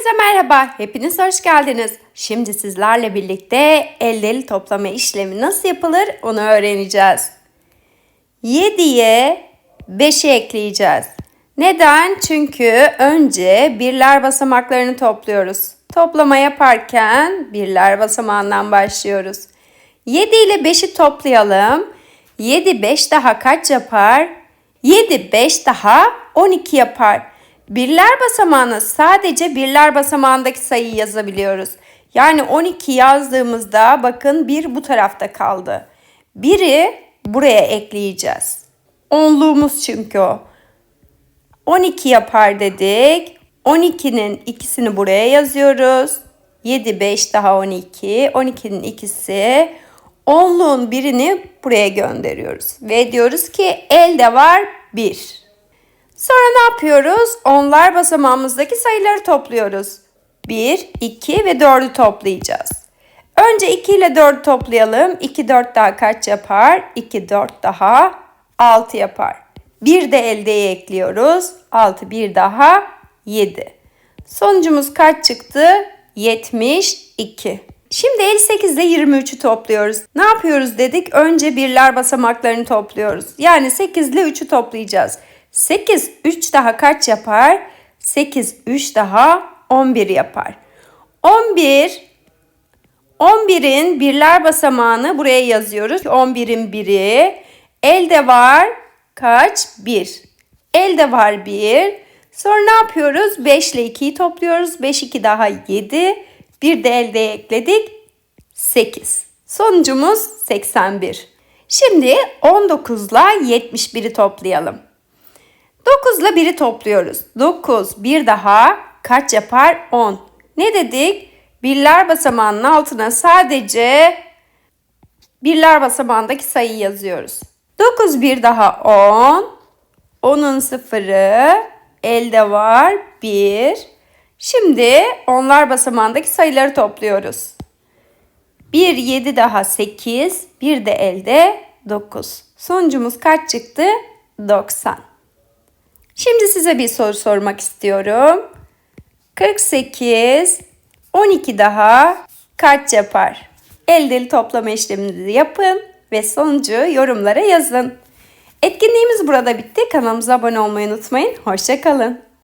Herkese merhaba, hepiniz hoş geldiniz. Şimdi sizlerle birlikte elleli toplama işlemi nasıl yapılır onu öğreneceğiz. 7'ye 5'i ekleyeceğiz. Neden? Çünkü önce birler basamaklarını topluyoruz. Toplama yaparken birler basamağından başlıyoruz. 7 ile 5'i toplayalım. 7 5 daha kaç yapar? 7 5 daha 12 yapar. Birler basamağına sadece birler basamağındaki sayıyı yazabiliyoruz. Yani 12 yazdığımızda bakın bir bu tarafta kaldı. Biri buraya ekleyeceğiz. Onluğumuz çünkü o. 12 yapar dedik. 12'nin ikisini buraya yazıyoruz. 7, 5 daha 12. 12'nin ikisi. Onluğun birini buraya gönderiyoruz. Ve diyoruz ki elde var 1. Sonra ne yapıyoruz? Onlar basamağımızdaki sayıları topluyoruz. 1, 2 ve 4'ü toplayacağız. Önce 2 ile 4'ü toplayalım. 2, 4 daha kaç yapar? 2, 4 daha 6 yapar. 1 de eldeye ekliyoruz. 6, 1 daha 7. Sonucumuz kaç çıktı? 72. Şimdi 58 ile 23'ü topluyoruz. Ne yapıyoruz dedik? Önce birler basamaklarını topluyoruz. Yani 8 ile 3'ü toplayacağız. 8 3 daha kaç yapar? 8 3 daha 11 yapar. 11 11'in birler basamağını buraya yazıyoruz. 11'in biri. Elde var kaç? 1. Elde var 1. Sonra ne yapıyoruz? 5 ile 2'yi topluyoruz. 5 2 daha 7. Bir de elde ekledik. 8. Sonucumuz 81. Şimdi 19 ile 71'i toplayalım. 9 ile 1'i topluyoruz. 9 bir daha kaç yapar? 10. Ne dedik? Birler basamağının altına sadece birler basamağındaki sayıyı yazıyoruz. 9 bir daha 10. 10'un sıfırı elde var 1. Şimdi onlar basamağındaki sayıları topluyoruz. 1 7 daha 8, bir de elde 9. Sonucumuz kaç çıktı? 90. Şimdi size bir soru sormak istiyorum. 48, 12 daha kaç yapar? Eldeli toplama işleminizi yapın ve sonucu yorumlara yazın. Etkinliğimiz burada bitti. Kanalımıza abone olmayı unutmayın. Hoşçakalın.